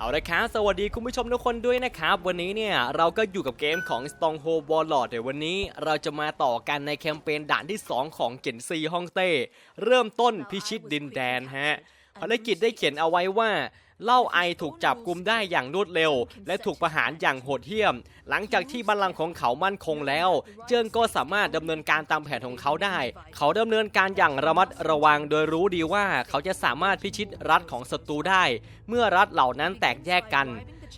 เอาละครับสวัสดีคุณผู้ชมทุกคนด้วยนะครับ วันนี้เนี่ยเราก็อยู่กับเกมของ Stronghold Warlord เดี๋ยววันนี้เราจะมาต่อกันในแคมเปญด่านที่ 2 ของเกนซีฮ่องเต้ เริ่มต้นพิชิตดินแดนฮะภารกิจได้เขียนเอาไว้ว่า เล่าไอถูกจับกุมได้อย่างรวดเร็ว และถูกประหารอย่างโหดเหี้ยม หลังจากที่บัลลังก์ของเขามั่นคงแล้ว เจิ้งก็สามารถดำเนินการตามแผนของเขาได้ เขาดำเนินการอย่างระมัดระวังโดยรู้ดีว่าเขาจะสามารถพิชิตรัฐของศัตรูได้ เมื่อรัฐเหล่านั้นแตกแยกกัน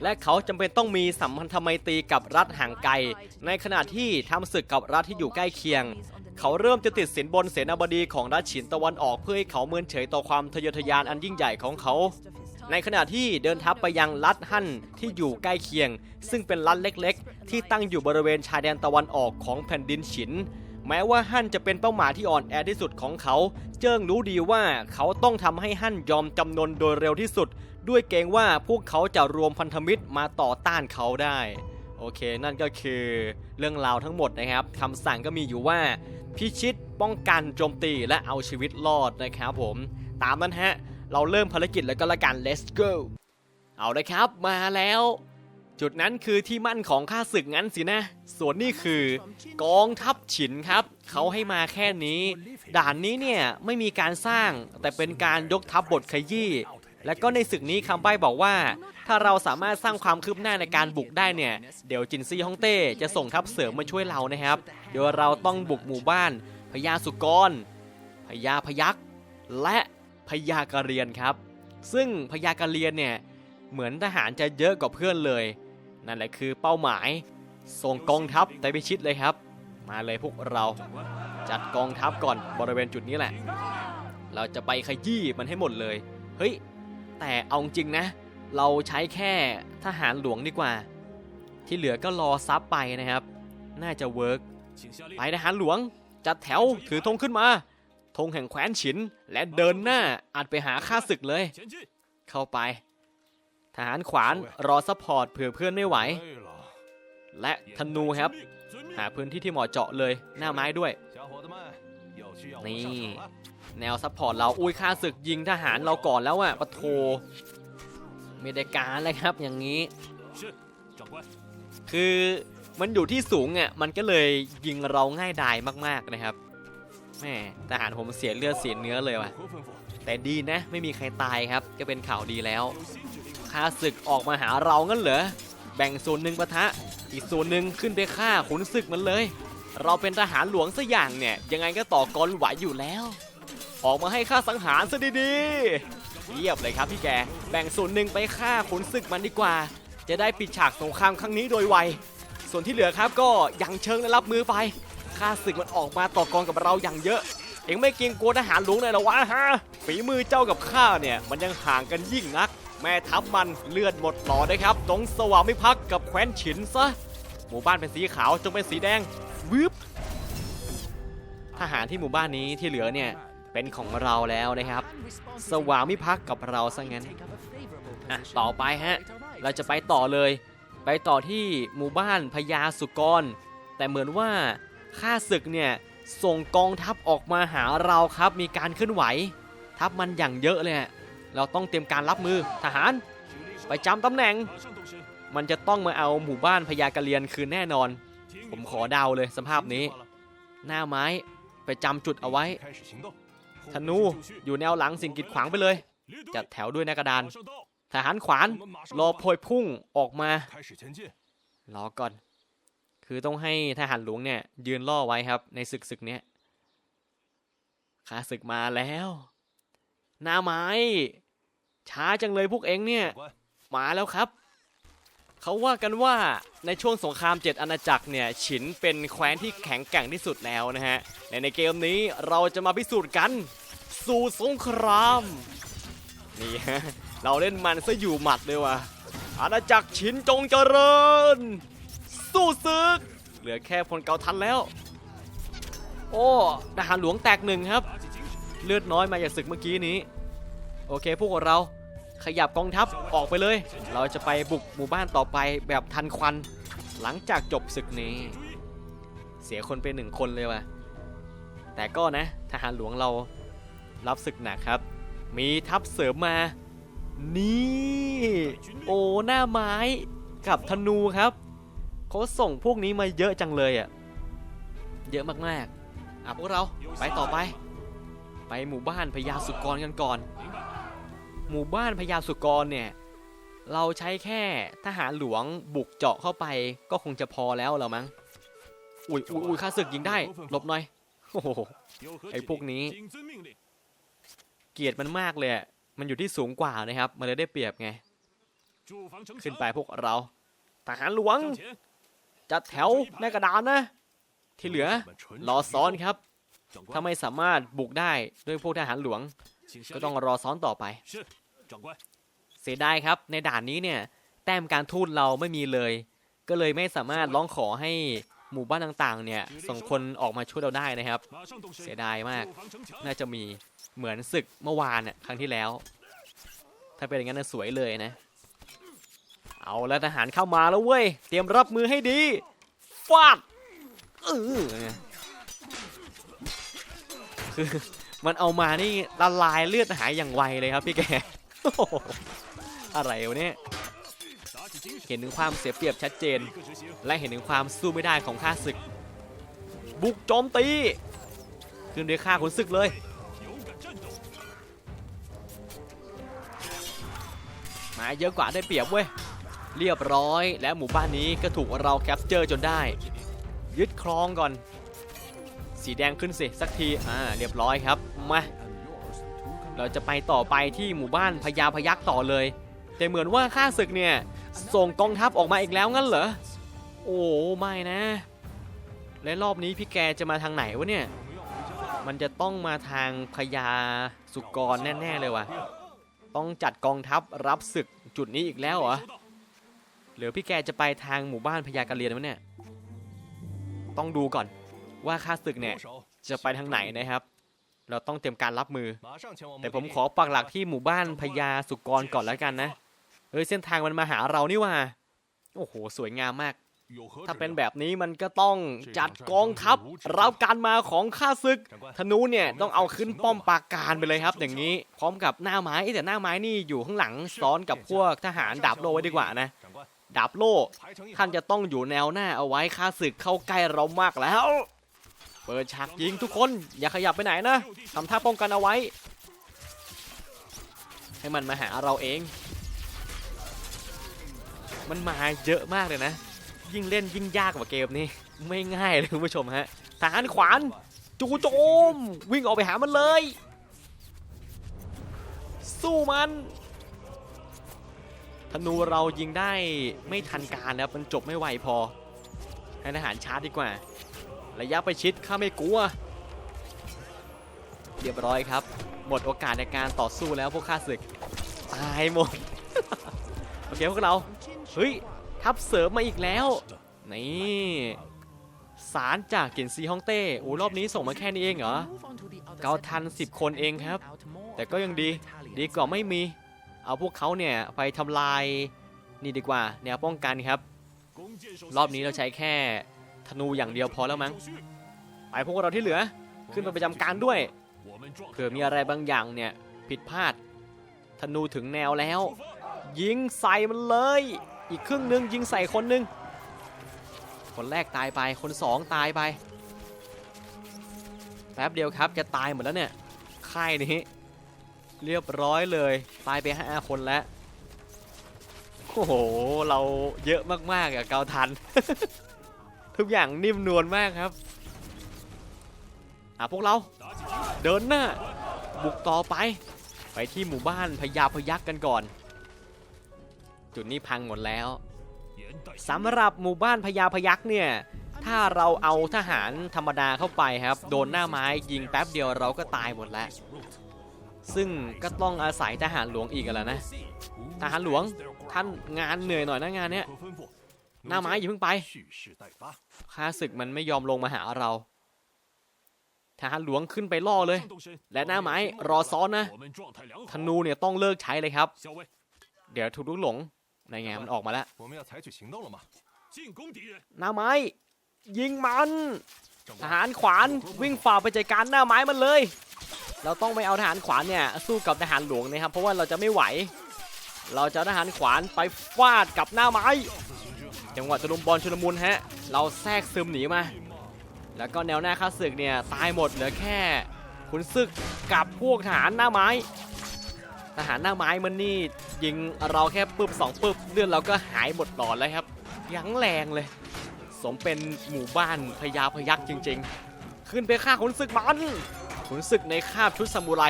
และเขาจำเป็นต้องมีสัมพันธไมตรีกับรัฐห่างไกล ในขณะที่ทำศึกกับรัฐที่อยู่ใกล้เคียง เขาเริ่มจะติดสินบนเสนาบดีของรัฐฉินตะวันออกเพื่อให้เขาเมินเฉยต่อความทะเยอทะยานอันยิ่งใหญ่ของเขา ในขณะที่เดินทัพไปยังรัฐฮั่นที่อยู่ใกล้เคียง ซึ่งเป็นรัฐเล็กๆ ที่ตั้งอยู่บริเวณชายแดนตะวันออกของแผ่นดินฉิน แม้ว่าฮั่นจะเป็นเป้าหมายที่อ่อนแอที่สุดของเขา เจิ้งรู้ดีว่าเขาต้องทำให้ฮั่นยอมจำนนโดยเร็วที่สุด ด้วยเกรงว่าพวกเขาจะรวมพันธมิตรมาต่อต้านเขาได้โอเค นั่นก็คือเรื่องราวทั้งหมดนะครับคำสั่งก็มีอยู่ว่า พิชิตป้องกันโจมตีและเอาชีวิตรอดนะครับผม ตามนั้นฮะ เราเริ่มภารกิจแล้วก็ละกัน let's go เอาเลยครับมาแล้ว จุดนั้นคือที่มั่นของข้าศึกงั้นสินะ ส่วนนี่คือกองทัพฉินครับ เขาให้มาแค่นี้ ด่านนี้เนี่ยไม่มีการสร้างแต่เป็นการยกทัพบทขยี้และก็ในศึกนี้คำใบ้บอกว่า ถ้าเราสามารถสร้างความคืบหน้าในการบุกได้เนี่ย เดี๋ยวจินซี่ฮ่องเต้จะส่งทัพเสริมมาช่วยเรานะครับ เดี๋ยวเราต้องบุกหมู่บ้านพญาสุกรพญาพยักษ์และ พญากะเรียนครับ ซึ่งพญากะเรียนเนี่ยเหมือนทหารจะเยอะกว่าเพื่อนเลย นั่นแหละคือเป้าหมายส่งกองทัพไปพิชิตเลยครับ มาเลยพวกเราจัดกองทัพก่อนบริเวณจุดนี้แหละ เราจะไปขยี้มันให้หมดเลย เฮ้ย แต่เอาจริงนะ เราใช้แค่ทหารหลวงดีกว่า ที่เหลือก็รอซับไปนะครับ น่าจะเวิร์กไปทหารหลวง จัดแถวถือธงขึ้นมา ธงแห่งแคว้นฉิน และเดินหน้าอาจไปหาข้าศึกเลย เข้าไป ทหารขวานรอซัพพอร์ตเผื่อเพื่อนไม่ไหว และธนูครับ หาพื้นที่ที่เหมาะเจาะเลยหน้าไม้ด้วย นี่ แนวซัพพอร์ตเราอุ้ยค่าศึกยิงทหารเราก่อนแล้วอะปะโทไม่ได้การเลยครับอย่างนี้ คือมันอยู่ที่สูงอะมันก็เลยยิงเราง่ายดายมากๆนะครับ แม่ทหารผมเสียเลือดเสียเนื้อเลยว่ะ แต่ดีนะ ไม่มีใครตายครับ ก็เป็นข่าวดีแล้วข้าศึกออกมาหาเรางั้นเหรอ แบ่งส่วนหนึ่งปะทะ อีกส่วนหนึ่งขึ้นไปฆ่าขุนศึกมันเลย เราเป็นทหารหลวงสัอย่างเนี่ย ยังไงก็ต่อกรไหวอยู่แล้ว ออกมาให้ข้าสังหารซะดีๆเยียบเลยครับพี่แก แบ่งส่วนหนึ่งไปฆ่าขุนศึกมันดีกว่า จะได้ปิดฉากสงครามครั้งนี้โดยไว ส่วนที่เหลือครับก็ยังเชิงและรับมือไป ข้าศึกมันออกมาต่อกรกับเราอย่างเยอะ เอ็งไม่เกรงกลัวทหารหลวงเลยหรอวะฮะฝีมือเจ้ากับข้าเนี่ยมันยังห่างกันยิ่งนัก แม่ทัพมันเลือดหมดหลอดนะครับตรงสว่างไม่พักกับแคว้นฉินซะหมู่บ้านเป็นสีขาวจงเป็นสีแดงวืบทหารที่หมู่บ้านนี้ที่เหลือเนี่ยเป็นของเราแล้วนะครับ สว่างมิพักกับเราซะงั้นอะต่อไปฮะเราจะไปต่อเลย ไปต่อที่หมู่บ้านพญาสุกร แต่เหมือนว่า ข้าศึกเนี่ยส่งกองทัพออกมาหาเราครับ มีการเคลื่อนไหว ทัพมันอย่างเยอะเลยอะเราต้องเตรียมการรับมือทหารไปจำตำแหน่ง มันจะต้องมาเอาหมู่บ้านพญากะเรียนคืนแน่นอน ผมขอดาวเลยสภาพนี้ หน้าไม้ไปจำจุดเอาไว้ ธนูอยู่แนวหลังสิ่งกีดขวางไปเลย จัดแถวด้วยหน้ากระดาน ทหารขวานรอโพยพุ่งออกมา รอก่อน คือต้องให้ทหารหลวงเนี่ย ยืนล่อไว้ครับ ในศึกศึกเนี้ยข้าศึกมาแล้ว หน้าไม้ ช้าจังเลยพวกเองเนี่ย มาแล้วครับ เขาว่ากันว่าในช่วงสงครามเจ็ดอาณาจักรเนี่ย ฉินเป็นแคว้นที่แข็งแกร่งที่สุดแล้วนะฮะและในเกมนี้เราจะมาพิสูจน์กัน สู่สงคราม นี่ฮะ เราเล่นมันซะอยู่หมัดเลยว่ะอาณาจักรฉินจงเจริญ สู้ศึก เหลือแค่พลเกาทันแล้ว โอ้ทหารหลวงแตกหนึ่งครับ เลือดน้อยมาจากศึกเมื่อกี้นี้ โอเคพวกเราขยับกองทัพออกไปเลย เราจะไปบุกหมู่บ้านต่อไปแบบทันควัน หลังจากจบศึกนี้ เสียคนไปหนึ่งคนเลยว่ะ แต่ก็นะทหารหลวงเรารับศึกหนักครับ มีทัพเสริมมา นี่ โอ้หน้าไม้กับธนูครับ เขาส่งพวกนี้มาเยอะจังเลยอะ เยอะมากๆ อะพวกเราไปต่อไป ไปหมู่บ้านพญาสุกรกันก่อน หมู่บ้านพญาสุกรเนี่ย เราใช้แค่ทหารหลวงบุกเจาะเข้าไปก็คงจะพอแล้วเรอมั้งอุ้ยอุ้ยอุ้ยข้าศึกยิงได้ หลบหน่อย โอ้โห ไอ้พวกนี้ เกียดมันมากเลยอะมันอยู่ที่สูงกว่านะครับ มันเลยได้เปรียบไง ขึ้นไปพวกเราทหารหลวง จัดแถวในกระดานนะ ที่เหลือรอซ้อนครับ ถ้าไม่สามารถบุกได้ด้วยพวกทหารหลวง ก็ต้องรอซ้อนต่อไป เสียดายครับในด่านนี้เนี่ย แต้มการทูตเราไม่มีเลย ก็เลยไม่สามารถร้องขอให้หมู่บ้านต่างๆ เนี่ยส่งคนออกมาช่วยเราได้นะครับ เสียดายมาก น่าจะมีเหมือนศึกเมื่อวานน่ะครั้งที่แล้ว ถ้าเป็นอย่างนั้นสวยเลยนะ เอาแล้วทหารเข้ามาแล้วเว้ย เตรียมรับมือให้ดี ฟาดเออคือมันเอามานี่ละลายเลือดหายอย่างไวเลยครับพี่แกโอ้โหอะไรวะเนี่ย เห็นถึงความเสียเปรียบชัดเจน และเห็นถึงความสู้ไม่ได้ของข้าศึก บุกโจมตี ขึ้นด้วยข้าขุนศึกเลยมาเยอะกว่าได้เปรียบเว้ย เรียบร้อย และหมู่บ้านนี้ก็ถูกเราแคปเจอร์จนได้ ยึดครองก่อน สีแดงขึ้นสิสักทีอ่าเรียบร้อยครับมาเราจะไปต่อไปที่หมู่บ้านพญาพยักต่อเลย แต่เหมือนว่าข้าศึกเนี่ยส่งกองทัพออกมาอีกแล้วงั้นเหรอโอ้ไม่นะ และรอบนี้พี่แกจะมาทางไหนวะเนี่ยมันจะต้องมาทางพญาสุกรแน่ ๆ เลยวะต้องจัดกองทัพรับศึกจุดนี้อีกแล้วเหรอ หรือพี่แกจะไปทางหมู่บ้านพญากะเรียนวะเนี่ย ต้องดูก่อนว่าข้าศึกเนี่ยจะไปทางไหนนะครับ เราต้องเตรียมการรับมือ แต่ผมขอปักหลักที่หมู่บ้านพญาสุกรก่อนแล้วกันนะ เฮ้ยเส้นทางมันมาหาเรานี่ว่า โอ้โห สวยงามมาก ถ้าเป็นแบบนี้มันก็ต้องจัดกองทัพรับการมาของข้าศึก ธนูเนี่ยต้องเอาขึ้นป้อมปราการไปเลยครับ อย่างนี้ พร้อมกับหน้าไม้เอ้ยแต่หน้าไม้นี่อยู่ข้างหลังซ้อนกับพวกทหารดาบโลไว้ดีกว่านะ ดาบโล่ท่านจะต้องอยู่แนวหน้าเอาไว้ข้าศึกเข้าใกล้เรามากแล้ว เปิดฉากยิงทุกคนอย่าขยับไปไหนนะทำท่าป้องกันเอาไว้ ให้มันมาหาเราเอง มันมาเยอะมากเลยนะ ยิ่งเล่นยิ่งยากกว่าเกมนี้ ไม่ง่ายเลยคุณผู้ชมฮะทหารขวานจูโจม วิ่งออกไปหามันเลย สู้มัน ธนูเรายิงได้ไม่ทันการแล้วมันจบไม่ไวพอ ให้ทหารชาร์จดีกว่า ระยะประชิดข้าไม่กลัว เรียบร้อยครับ หมดโอกาสในการต่อสู้แล้วพวกข้าศึก ตายหมด โอเคพวกเรา เฮ้ย ทัพเสริมมาอีกแล้ว นี่สารจากเกียนซีฮ่องเต้โอ้รอบนี้ส่งมาแค่นี้เองเหรอเกาทัน 10 คนเองครับ แต่ก็ยังดี ดีกว่าไม่มี เอาพวกเขาเนี่ยไปทำลายนี่ดีกว่าแนวป้องกันครับ รอบนี้เราใช้แค่ธนูอย่างเดียวพอแล้วมั้งไปพวกเราที่เหลือขึ้นไปประจำการด้วยเผื่อมีอะไรบางอย่างเนี่ยผิดพลาด ธนูถึงแนวแล้ว ยิงใส่มันเลย อีกครึ่งหนึงยิงใส่คนหนึง คนแรกตายไปคนสองตายไปแป๊บเดียวครับจะตายหมดแล้วเนี่ยค่ายนี้ เรียบร้อยเลยตายไปห้าคนแล้วโอ้โห เราเยอะมากๆอะเกาทัน ทุกอย่างนิ่มนวลมากครับอะพวกเราเดินหน้า บุกต่อไป ไปที่หมู่บ้านพญาพยักกันก่อน จุดนี้พังหมดแล้วสำหรับหมู่บ้านพญาพยักเนี่ย ถ้าเราเอาทหารธรรมดาเข้าไปครับ โดนหน้าไม้ยิงแป๊บเดียวเราก็ตายหมดแล้ว ซึ่งก็ต้องอาศัยทหารหลวงอีกแล้วนะทหารหลวงท่านงานเหนื่อยหน่อยนะงานเนี้ยหน้าไม้อย่าเพิ่งไปข้าศึกมันไม่ยอมลงมาหาเราทหารหลวงขึ้นไปล่อเลย และหน้าไม้รอซ้อนนะธนูเนี่ยต้องเลิกใช้เลยครับ เดี๋ยวถูกลุกหลงในไงมันออกมาแล้วหน้าไม้ ยิงมันทหารขวานวิ่งฝ่าไปจัดการหน้าไม้มันเลย เราต้องไปเอาทหารขวานเนี่ยสู้กับทหารหลวงนะครับเพราะว่าเราจะไม่ไหว เราจะทหารขวานไปฟาดกับหน้าไม้จังหวะตะลุมบอลชุลมุนฮะเราแทรกซึมหนีมา แล้วก็แนวหน้าข้าศึกเนี่ยตายหมดเหลือแค่ขุนศึกกับพวกทหารหน้าไม้ทหารหน้าไม้มันนี่ยิงเราแค่ปึ๊บสองปึ๊บเลือดเราก็หายหมดหลอดแล้วครับยังแรงเลย สมเป็นหมู่บ้านพญาพยักจริง ๆ ขึ้นไปฆ่าขุนศึกมัน ขุนศึกในคาบชุดซามูไร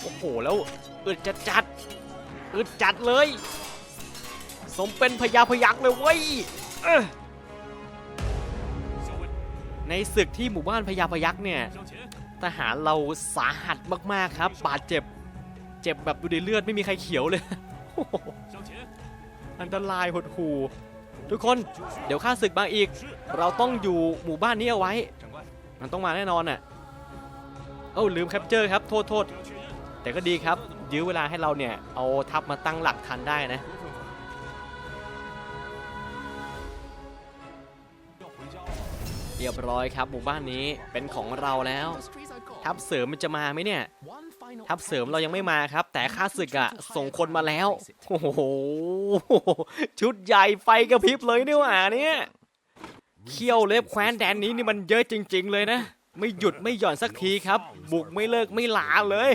โอ้โหแล้วอึดจัดจัดอึดจัดเลย สมเป็นพญาพยักเลยเว้ยในศึกที่หมู่บ้านพญาพยักเนี่ยทหารเราสาหัสมากๆครับ บาดเจ็บ เจ็บแบบดูดิเลือดไม่มีใครเขียวเลย อันตรายหดหูทุกคนเดี๋ยวข้าศึกมาอีก เราต้องอยู่หมู่บ้านนี้เอาไว้ มันต้องมาแน่นอนอะ เอ้าลืมแคปเจอร์ครับโทษโทษแต่ก็ดีครับ ยื้อเวลาให้เราเนี่ย เอาทัพมาตั้งหลักทันได้นะ เรียบร้อยครับหมู่บ้านนี้เป็นของเราแล้ว ทัพเสริมมันจะมาไหมเนี่ย ทัพเสริมเรายังไม่มาครับ แต่ข้าศึกอะส่งคนมาแล้ว โอ้โห ชุดใหญ่ไฟกระพริบเลยนี่หว่าเนี่ยเขี้ยวเล็บแคว้นแดนนี้นี่มันเยอะจริง ๆ เลยนะ ไม่หยุดไม่หย่อนสักทีครับ บุกไม่เลิกไม่หลาเลย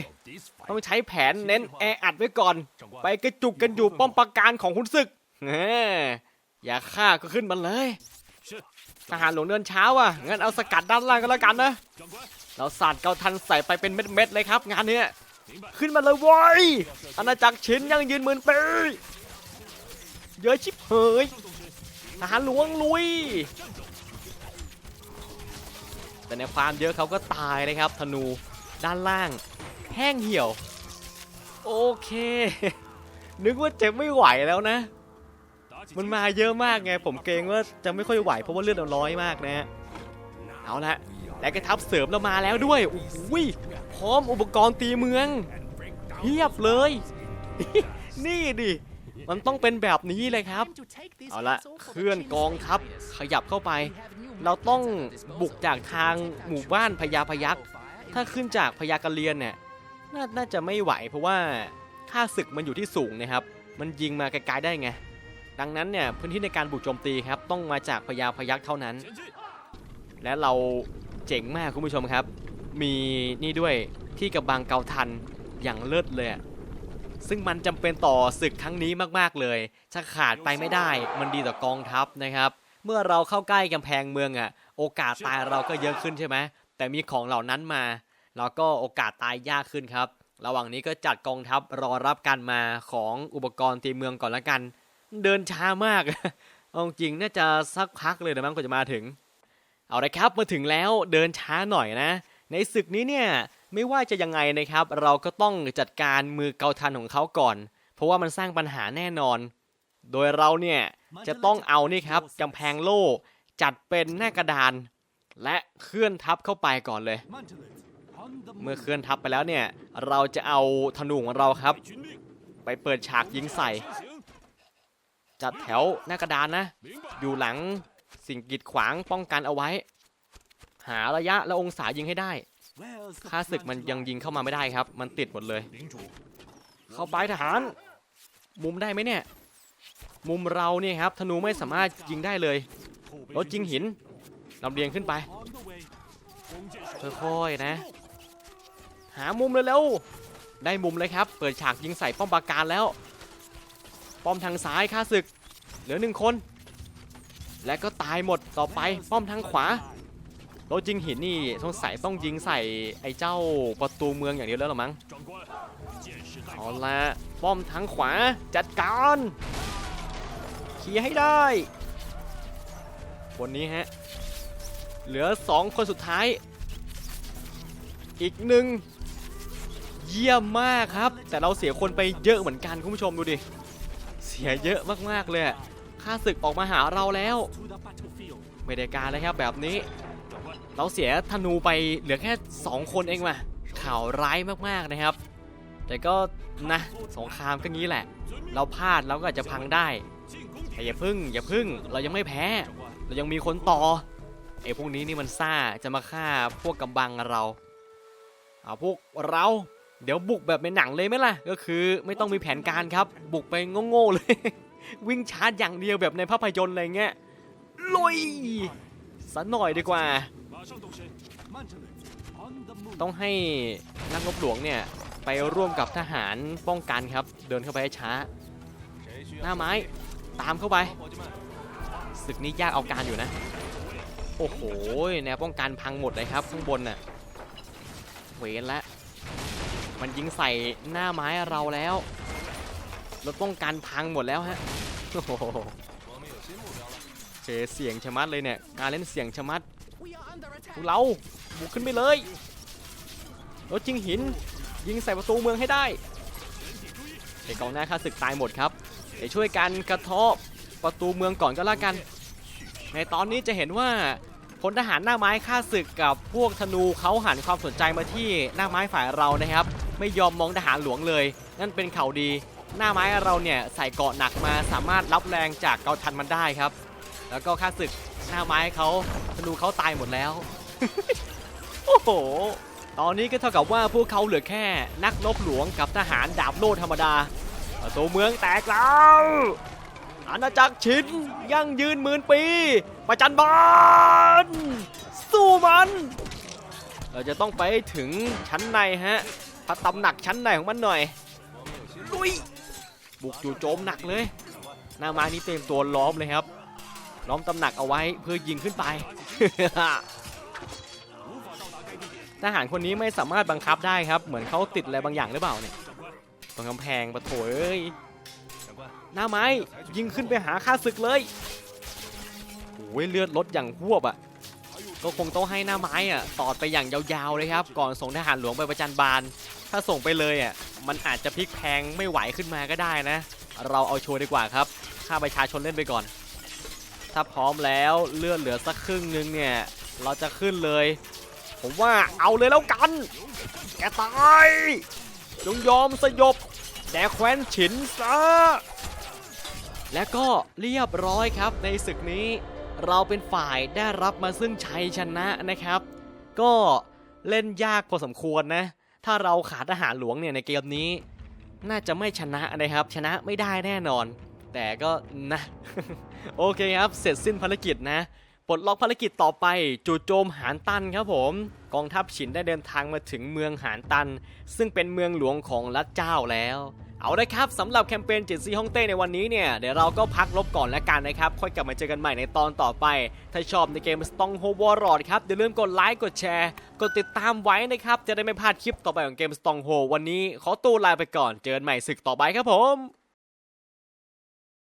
ต้องใช้แผนเน้นแออัดไว้ก่อน ไปกระจุกกันอยู่ป้อมปราการของคุณศึกแหมอย่าฆ่าก็ขึ้นมาเลย ทหารหลวงเดินเช้าอะงั้นเอาสกัดด้านล่างก็แล้วกันนะเราสาดเกาทันใส่ไปเป็นเม็ดๆเลยครับ งานเนี้ยขึ้นมาเลยว้ยอาณาจักรชินยังยืนหมื่นปีเยอะชิบเผยทหารหลวงลุย แต่ในความเยอะเขาก็ตายนะครับธนูด้านล่างแห้งเหี่ยว โอเค นึกว่าเจ็บไม่ไหวแล้วนะ มันมาเยอะมากไง ผมเกรงว่าจะไม่ค่อยไหวเพราะว่าเลือดเราน้อยมากนะฮะเอาละและกระทับเสริมเรามาแล้วด้วยโอ้โหพร้อมอุปกรณ์ตีเมืองเพียบเลย นี่ดิ มันต้องเป็นแบบนี้เลยครับ เอาเอาละละเคเคลื่ลื่ออนนกกอองงทัพขยับเข้าไป เราเราต้ต้อองงบุบุกกจาจากกทาทางงหหมู่มู่บ้าบ้านนพพญาญาพพยัยักกษ์ษ์ถ้าขึ้นจากพญากะเลียนเนี่ยนาน่าจะไม่ไหว เพราะว่าค่าศึกมันอยู่ที่สูงนะครับ มันยิงมาไกลๆได้ไง ดังนั้นเนี่ยพื้นที่ในการบุกโจมตีครับ ต้องมาจากพญาพยักษ์เท่านั้น และเราเจ๋งมากคุณผู้ชมครับ มีนี่ด้วยที่กระบังเกาทันอย่างเลิศเลยอะ ซึ่งมันจำเป็นต่อศึกครั้งนี้มากๆเลยถ้าขาดไปไม่ได้ มันดีต่อกองทัพนะครับ เมื่อเราเข้าใกล้กำแพงเมืองอะโอกาสตายเราก็เยอะขึ้นใช่ไหมแต่มีของเหล่านั้นมาเราก็โอกาสตายยากขึ้นครับ ระหว่างนี้ก็จัดกองทัพรอรับการมาของอุปกรณ์ตีเมืองก่อนละกัน เดินช้ามากเอาจริงน่าจะสักพักเลยนะมั้งกว่าจะมาถึง เอาละครับมาถึงแล้วเดินช้าหน่อยนะ ในศึกนี้เนี่ย ไม่ว่าจะยังไงนะครับ เราก็ต้องจัดการมือเกาทันของเขาก่อน เพราะว่ามันสร้างปัญหาแน่นอน โดยเราเนี่ยจะต้องเอานี่ครับกำแพงโล่จัดเป็นหน้ากระดาน และเคลื่อนทับเข้าไปก่อนเลย เมื่อเคลื่อนทับไปแล้วเนี่ย เราจะเอาธนูของเราครับ ไปเปิดฉากยิงใส่ จัดแถวหน้ากระดานนะ อยู่หลังสิ่งกีดขวางป้องกันเอาไว้ หาระยะและองศายิงให้ได้ ค่าศึกมันยังยิงเข้ามาไม่ได้ครับ มันติดหมดเลย เข้าไปทหาร มุมได้ไหมเนี่ย มุมเราเนี่ยครับ ธนูไม่สามารถยิงได้เลยรถยิงหินลำเลียงขึ้นไปค่อยๆนะ หามุมเลยเร็วๆได้มุมเลยครับ เปิดฉากยิงใส่ป้อมปราการแล้ว ป้อมทางซ้ายค่าศึก เหลือหนึ่งคน และก็ตายหมดต่อไปป้อมทางขวา โรถยิงหินนี่สงสัยต้องยิงใส่ไอ้เจ้าประตูเมืองอย่างเดียวแล้วหรอมั้งเอาละป้อมทางขวาจัดการเคลียร์ให้ได้คนนี้ฮะเหลือสองคนสุดท้าย อีกหนึ่งเยี่ยมมากครับ แต่เราเสียคนไปเยอะเหมือนกันคุณผู้ชมดูดิ เสียเยอะมากๆเลยค่าศึกออกมาหาเราแล้วไม่ได้การเลยครับแบบนี้ เราเสียธนูไปเหลือแค่ 2 คนเองว่ะข่าวร้ายมากๆนะครับ แต่ก็นะสงครามก็งี้แหละ เราพลาดเราก็อาจจะพังได้แต่อย่าพึ่ง อย่าพึ่งเรายังไม่แพ้ เรายังมีคนต่อไอ้พวกนี้นี่มันซ่าจะมาฆ่าพวกกำบังเราเอาพวกเราเดี๋ยวบุกแบบในหนังเลยไหมล่ะ ก็คือไม่ต้องมีแผนการครับ บุกไปโง่ๆเลย วิ่งชาร์จอย่างเดียวแบบในภาพยนตร์อะไรเงี้ยลุยสัหน่อยดีกว่า ต้องให้นักรบหลวงเนี่ย ไปร่วมกับทหารป้องกันครับ เดินเข้าไปให้ช้า หน้าไม้ตามเข้าไปศึกนี้ยากเอาการอยู่นะ โอ้โหแนวป้องกันพังหมดเลยครับ ข้างบนน่ะเวนแล้วมันยิงใส่หน้าไม้เราแล้วรถป้องกันพังหมดแล้วฮะโอ้โหเจอเสียงชะมัดเลยเนี่ยการเล่นเสียงชะมัด พวกเราบุกขึ้นไปเลยรถจิงหินยิงใส่ประตูเมืองให้ได้ไอ้กองหน้าข้าศึกตายหมดครับเดี๋ยวช่วยกันกระทบประตูเมืองก่อนก็แล้วกัน ในตอนนี้จะเห็นว่าพลทหารหน้าไม้ฆ่าศึกกับพวกธนูเขาหันความสนใจมาที่หน้าไม้ฝ่ายเรานะครับ ไม่ยอมมองทหารหลวงเลย นั่นเป็นข่าวดี หน้าไม้เราเนี่ยใส่เกาะหนักมาสามารถรับแรงจากเกาทันมันได้ครับ แล้วก็ฆ่าศึก หน้าไม้เขาธนูเขาตายหมดแล้ว โอ้โห ตอนนี้ก็เท่ากับว่าพวกเขาเหลือแค่นักรบหลวงกับทหารดาบโล่ธรรมดาประตูเมืองแตกแล้วอาณาจักรชินยั่งยืนหมื่นปี ประจันบานสู้มัน เราจะต้องไปถึงชั้นในฮะพระตำหนักชั้นในของมันหน่อยลุยบุกจู่โจมหนักเลยหน้าไม้นี้เต็มตัวล้อมเลยครับ ล้อมตำหนักเอาไว้เพื่อยิงขึ้นไป ทหารคนนี้ไม่สามารถบังคับได้ครับ เหมือนเขาติดอะไรบางอย่างหรือเปล่าเนี่ยตรงกำแพงปะโถเอ้ยหน้าไม้ยิงขึ้นไปหาข้าศึกเลยโอ้ยเลือดลดอย่างหวบอะก็คงต้องให้หน้าไม้อะตอดไปอย่างยาวๆเลยครับ ก่อนส่งทหารหลวงไปประจันบาน ถ้าส่งไปเลยอะมันอาจจะพลิกแพงไม่ไหวขึ้นมาก็ได้นะ เราเอาโชว์ดีกว่าครับฆ่าประชาชนเล่นไปก่อน ถ้าพร้อมแล้วเลือดเหลือสักครึ่งนึงเนี่ย เราจะขึ้นเลย ผมว่าเอาเลยแล้วกัน แกตายจงยอมสยบแด่แคว้นฉินซะและก็เรียบร้อยครับในศึกนี้เราเป็นฝ่ายได้รับมาซึ่งชัยชนะนะครับ ก็เล่นยากพอสมควรนะ ถ้าเราขาดทหารหลวงเนี่ยในเกมนี้ น่าจะไม่ชนะนะครับ ชนะไม่ได้แน่นอน แต่ก็นะ โอเคครับ เสร็จสิ้นภารกิจนะ ปลดล็อกภารกิจต่อไป จู่โจมหานตันครับผม กองทัพฉินได้เดินทางมาถึงเมืองหานตัน ซึ่งเป็นเมืองหลวงของรัฐเจ้าแล้วเอาละครับสำหรับแคมเปญจิตซีฮ่องเต้ในวันนี้เนี่ย เดี๋ยวเราก็พักลบก่อนแล้วกันนะครับ ค่อยกลับมาเจอกันใหม่ในตอนต่อไป ถ้าชอบในเกม Strong Hold Warlord ครับอย่าลืมกดไลค์กดแชร์ กดติดตามไว้นะครับ จะได้ไม่พลาดคลิปต่อไปของเกม Strong Hold วันนี้ขอตัวลาไปก่อนเจอกันใหม่ศึกต่อไปครับผม